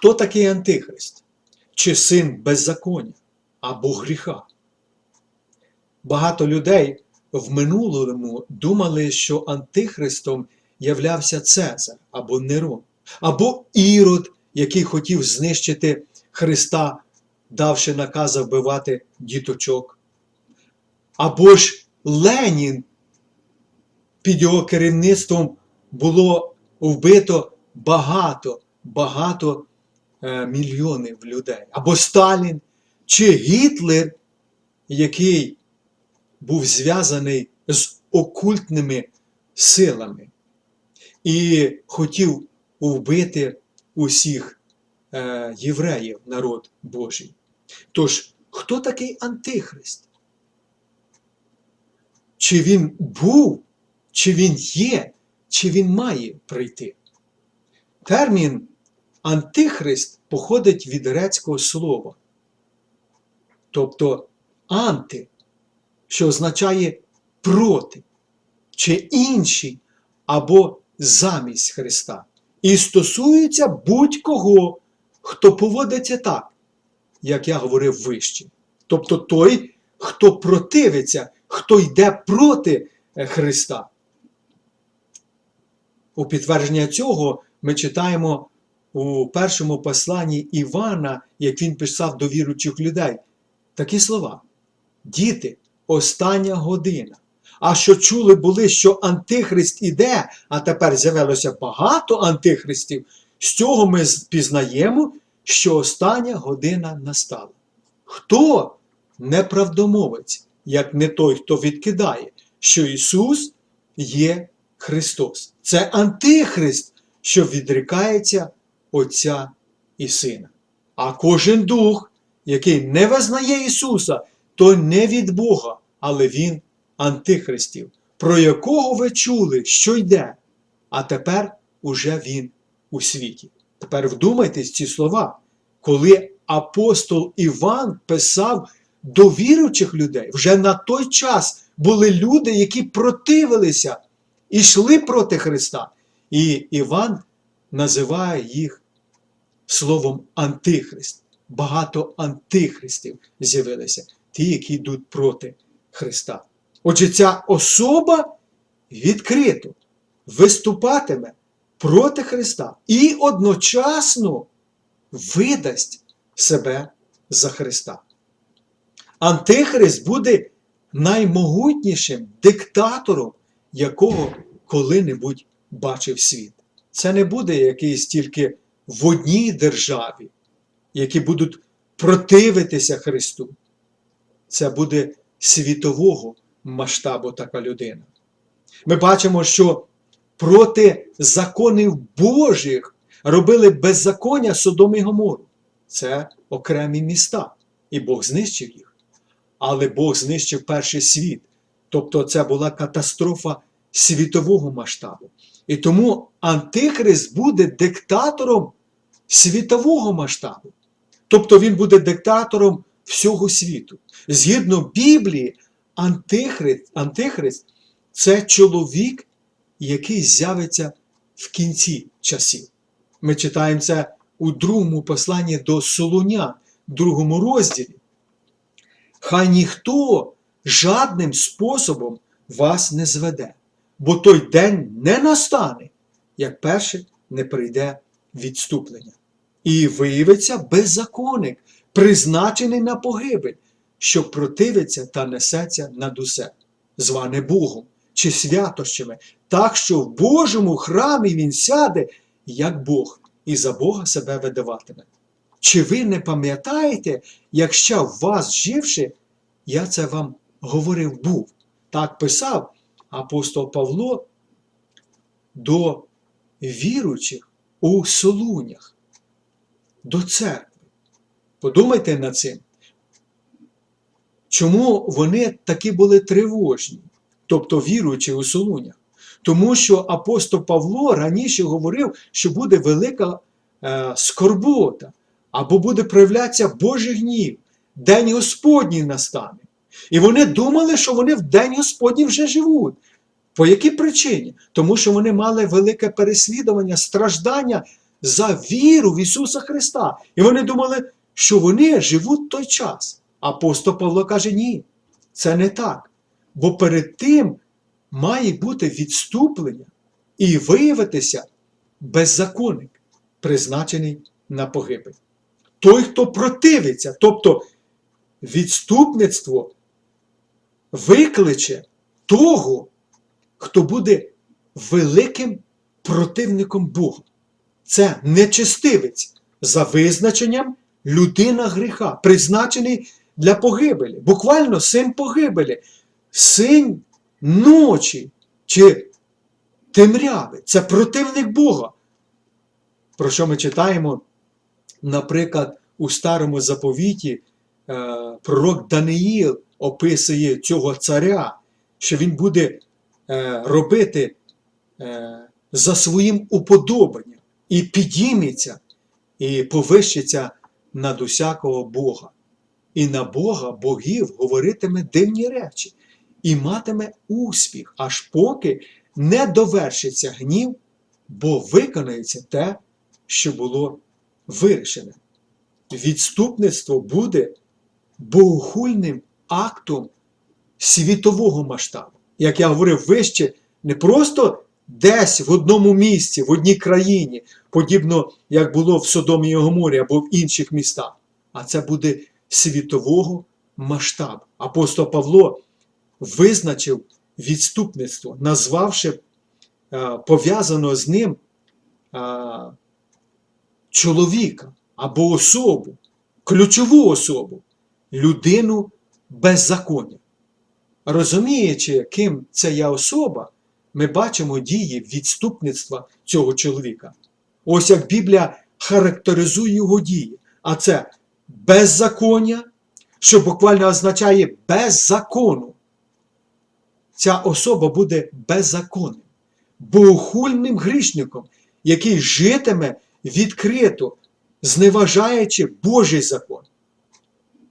Хто такий Антихрист? Чи син беззаконня або гріха? Багато людей в минулому думали, що Антихристом являвся Цезар або Нерон, або Ірод, який хотів знищити Христа, давши наказа вбивати діточок, або ж Ленін під його керівництвом було вбито багато, багато мільйонів людей. Або Сталін, чи Гітлер, який був зв'язаний з окультними силами і хотів вбити усіх е, євреїв, народ Божий. Тож, хто такий Антихрист? Чи він був, чи він є, чи він має прийти? Термін Антихрист походить від грецького слова, тобто анти, що означає проти, чи інший або замість Христа. І стосується будь-кого, хто поводиться так, як я говорив вище. Тобто той, хто противиться, хто йде проти е, Христа. У підтвердження цього ми читаємо у першому посланні Івана, як він писав до віруючих людей, такі слова. Діти, остання година. А що чули були, що Антихрист іде, а тепер з'явилося багато антихристів, з цього ми пізнаємо, що остання година настала. Хто неправдомовець, як не той, хто відкидає, що Ісус є Христос? Це Антихрист, що відрікається Отця і Сина. А кожен дух, який не визнає Ісуса, то не від Бога, але Він антихристів, про якого ви чули, що йде, а тепер уже він у світі. Тепер вдумайтесь ці слова, коли апостол Іван писав до віруючих людей, вже на той час були люди, які противилися і йшли проти Христа. І Іван називає їх словом Антихрист. Багато антихристів з'явилися, ті, які йдуть проти Христа. Отже, ця особа відкрито виступатиме проти Христа і одночасно видасть себе за Христа. Антихрист буде наймогутнішим диктатором, якого коли-небудь бачив світ. Це не буде якийсь тільки в одній державі, які будуть противитися Христу. Це буде світового масштабу така людина. Ми бачимо, що проти законів Божих робили беззаконня Содом і Гомору. Це окремі міста, і Бог знищив їх. Але Бог знищив перший світ. Тобто це була катастрофа світового масштабу. І тому Антихрист буде диктатором світового масштабу. Тобто він буде диктатором всього світу. Згідно Біблії, Антихрист, Антихрист це чоловік, який з'явиться в кінці часів. Ми читаємо це у другому посланні до Солуня, другому розділі. Хай ніхто жадним способом вас не зведе, бо той день не настане, як перше не прийде відступлення. І виявиться беззаконник, призначений на погибель, що противиться та несеться над усе, зване Богом чи святощами, так що в Божому храмі він сяде, як Бог, і за Бога себе видаватиме. Чи ви не пам'ятаєте, як ще в вас живши, я це вам говорив був? Так писав апостол Павло до віруючих у Солунях, до церкви. Подумайте над цим. Чому вони такі були тривожні, тобто віруючи у Солунях? Тому що апостол Павло раніше говорив, що буде велика е, скорбота, або буде проявлятися Божий гнів, День Господній настане. І вони думали, що вони в День Господній вже живуть. По якій причині? Тому що вони мали велике переслідування, страждання за віру в Ісуса Христа. І вони думали, що вони живуть той час. Апостол Павло каже, ні, це не так. Бо перед тим має бути відступлення і виявитися беззаконник, призначений на погибель. Той, хто противиться, тобто відступництво викличе того, хто буде великим противником Бога. Це нечестивець за визначенням людина гріха, призначений для погибелі. Буквально син погибелі, син ночі чи темряви. Це противник Бога. Про що ми читаємо, наприклад, у старому заповіті е, пророк Даниїл описує цього царя, що він буде е, робити е, за своїм уподобанням і підійметься, і повищиться над усякого Бога. І на Бога богів говоритиме дивні речі, і матиме успіх, аж поки не довершиться гнів, бо виконається те, що було вирішене. Відступництво буде богохульним актом світового масштабу. Як я говорив вище, не просто десь в одному місці, в одній країні, подібно як було в Содомі і Гоморі або в інших містах, а це буде світового масштабу. Апостол Павло визначив відступництво, назвавши е, пов'язано з ним е, чоловіка або особу, ключову особу, людину беззаконня. Розуміючи, ким це є особа, ми бачимо дії відступництва цього чоловіка. Ось як Біблія характеризує його дії. А це беззаконня, що буквально означає без закону. Ця особа буде беззаконним, богохульним грішником, який житиме відкрито, зневажаючи Божий закон.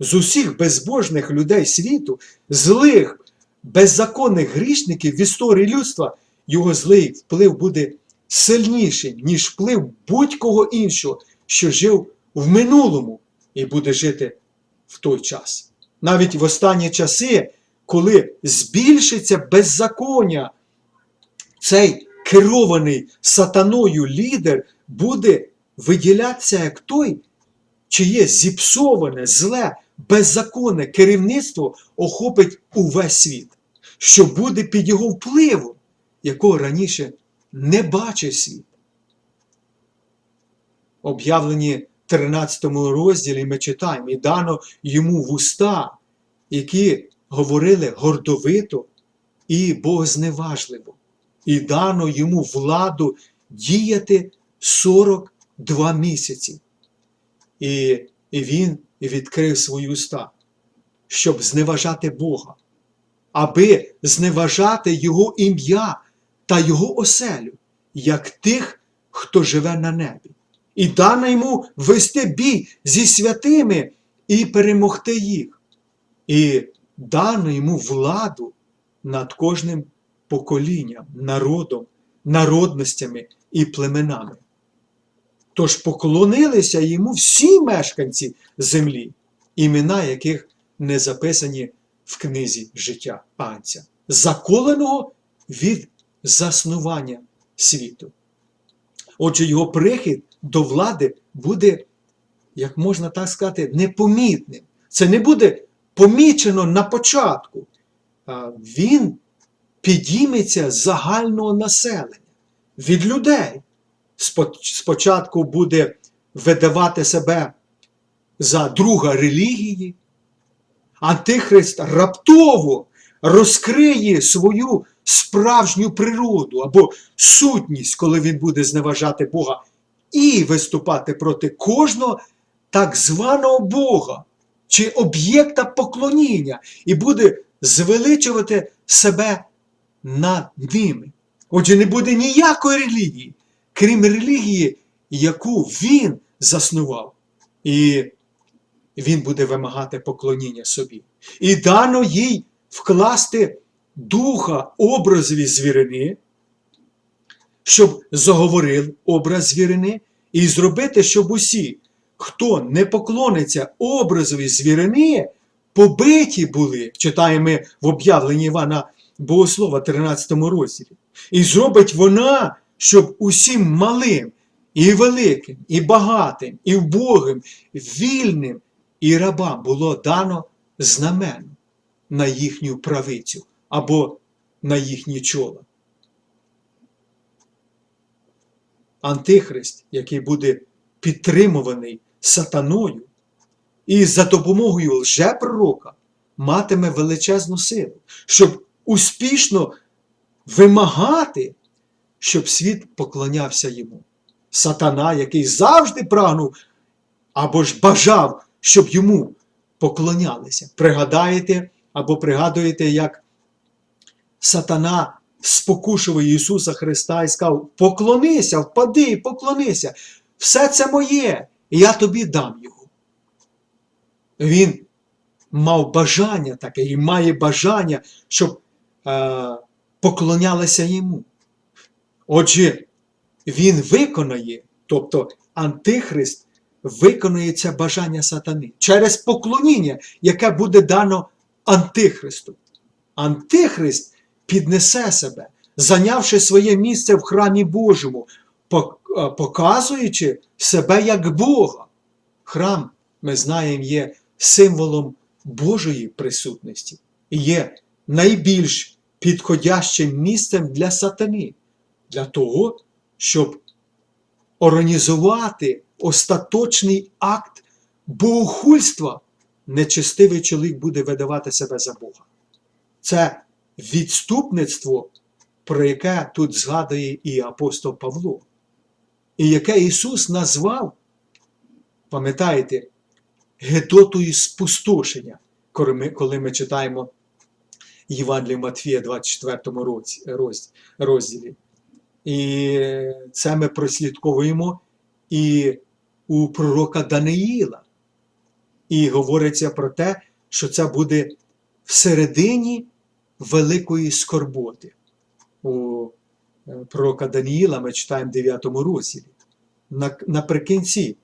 З усіх безбожних людей світу, злих, беззаконних грішників в історії людства, його злий вплив буде сильніший, ніж вплив будь-кого іншого, що жив в минулому і буде жити в той час. Навіть в останні часи, коли збільшиться беззаконня, цей керований сатаною лідер буде виділятися як той, чиє зіпсоване, зле, беззаконне керівництво охопить увесь світ, що буде під його впливом, якого раніше не бачив світ. Об'явлені 13 розділі ми читаємо, і дано йому вуста, які говорили гордовито і богозневажливо, і дано йому владу діяти 42 місяці. І, і він відкрив свої уста, щоб зневажати Бога, аби зневажати Його ім'я та Його оселю, як тих, хто живе на небі. І дано йому вести бій зі святими і перемогти їх. І дано йому владу над кожним поколінням, народом, народностями і племенами. Тож поклонилися йому всі мешканці землі, імена яких не записані в книзі життя панця, заколеного від заснування світу. Отже, його прихід до влади буде, як можна так сказати, непомітним. Це не буде помічено на початку. Він підійметься з загального населення від людей. Спочатку буде видавати себе за друга релігії, Антихрист раптово розкриє свою справжню природу або сутність, коли він буде зневажати Бога, і виступати проти кожного так званого Бога чи об'єкта поклоніння, і буде звеличувати себе над ними. Отже, не буде ніякої релігії, крім релігії, яку він заснував. І він буде вимагати поклоніння собі. І дано їй вкласти духа образові звірини, щоб заговорив образ звірини, і зробити, щоб усі, хто не поклониться образові звірини, побиті були, читаємо в об'явленні Івана Богослова, 13 розділі. І зробить вона, щоб усім малим, і великим, і багатим, і вбогим, вільним і рабам було дано знамено на їхню правицю або на їхні чола. Антихрист, який буде підтримуваний сатаною, і за допомогою лжепророка матиме величезну силу, щоб успішно вимагати, щоб світ поклонявся йому. Сатана, який завжди прагнув або ж бажав, щоб йому поклонялися. Пригадаєте або пригадуєте, як Сатана спокушував Ісуса Христа і сказав: Поклонися, впади, поклонися, все це моє, і я тобі дам його. Він мав бажання таке і має бажання, щоб е, поклонялися йому. Отже, він виконає, тобто Антихрист виконує це бажання сатани через поклоніння, яке буде дано Антихристу. Антихрист піднесе себе, зайнявши своє місце в храмі Божому, е, показуючи себе як Бога. Храм, ми знаємо, є символом Божої присутності і є найбільш підходящим місцем для сатани, для того, щоб організувати остаточний акт богохульства, нечестивий чоловік буде видавати себе за Бога. Це відступництво, про яке тут згадує і апостол Павло, і яке Ісус назвав, пам'ятаєте, гедотою спустошення, коли ми, коли ми читаємо Євангелію Матфія, 24 розділі. І це ми прослідковуємо і у пророка Даниїла. І говориться про те, що це буде всередині великої скорботи. У е, пророка Даниїла ми читаємо в 9 розділі. Наприкінці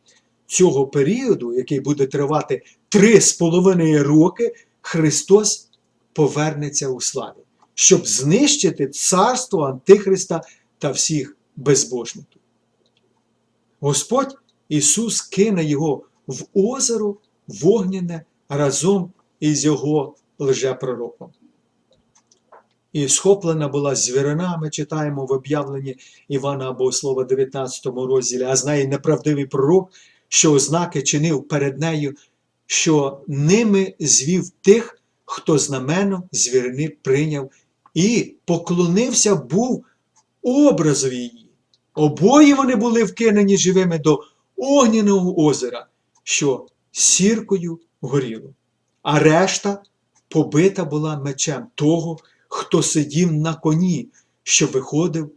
цього періоду, який буде тривати три з половиною роки, Христос повернеться у славі, щоб знищити царство Антихриста та всіх безбожників. Господь Ісус кине його в озеро вогняне разом із його лжепророком. І схоплена була звірина, ми читаємо в об'явленні Івана Богослова 19 розділі, а знає неправдивий пророк, що ознаки чинив перед нею, що ними звів тих, хто знамено звірини прийняв і поклонився був образові її. Обоє вони були вкинені живими до огняного озера, що сіркою горіло, а решта побита була мечем того, хто сидів на коні, що виходив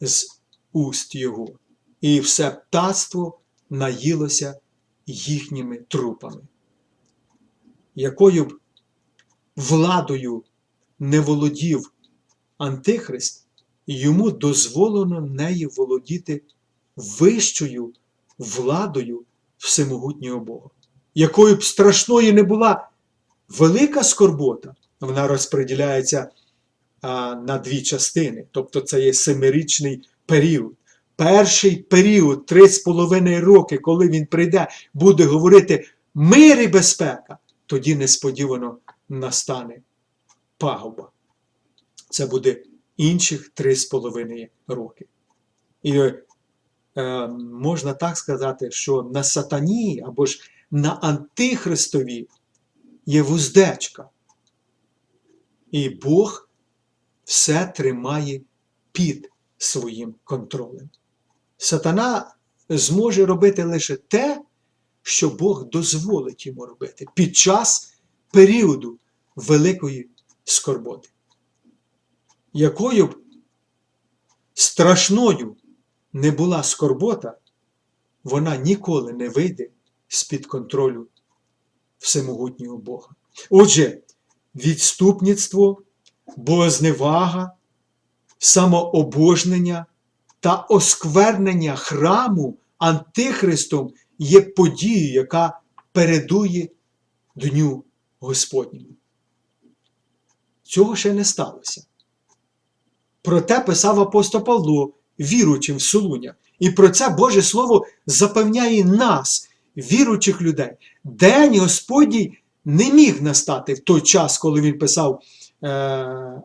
з уст його, і все птацтво наїлося їхніми трупами. Якою б владою не володів Антихрист, йому дозволено нею володіти вищою владою всемогутнього Бога. Якою б страшною не була велика скорбота, вона розподіляється на дві частини, тобто це є семирічний період. Перший період, три з половиною роки, коли він прийде, буде говорити мир і безпека, тоді несподівано настане пагуба. Це буде інших три з половиною роки. І е, можна так сказати, що на сатані або ж на антихристові є вуздечка. І Бог все тримає під своїм контролем. Сатана зможе робити лише те, що Бог дозволить йому робити під час періоду великої скорботи. Якою б страшною не була скорбота, вона ніколи не вийде з-під контролю всемогутнього Бога. Отже, відступництво, богозневага, самообожнення та осквернення храму антихристом є подією, яка передує Дню Господньому. Цього ще не сталося. Проте писав апостол Павло, віруючим в Солунях. І про це Боже Слово запевняє нас, віруючих людей. День Господній не міг настати в той час, коли він писав е,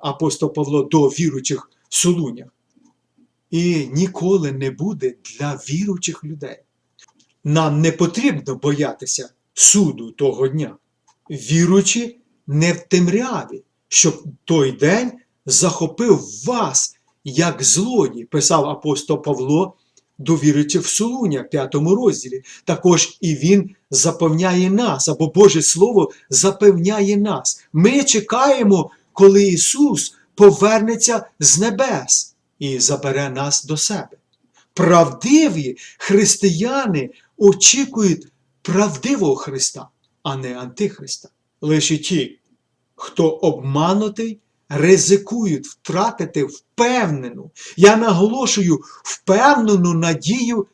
апостол Павло до віруючих в Солунях. І ніколи не буде для віруючих людей. Нам не потрібно боятися суду того дня. Віруючи не в темряві, щоб той день захопив вас як злодій, писав апостол Павло до віруючих в Солуня, 5 розділі. Також і він запевняє нас, або Боже Слово запевняє нас. Ми чекаємо, коли Ісус повернеться з небес і забере нас до себе. Правдиві християни очікують правдивого Христа, а не Антихриста. Лише ті, хто обманутий, ризикують втратити впевнену, я наголошую, впевнену надію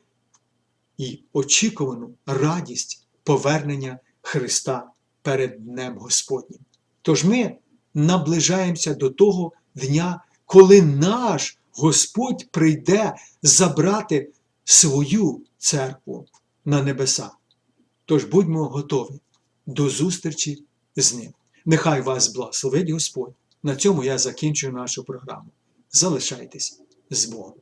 і очікувану радість повернення Христа перед Днем Господнім. Тож ми наближаємося до того дня, коли наш Господь прийде забрати свою церкву на небеса. Тож будьмо готові до зустрічі з ним. Нехай вас благословить Господь. На цьому я закінчую нашу програму. Залишайтесь з Богом.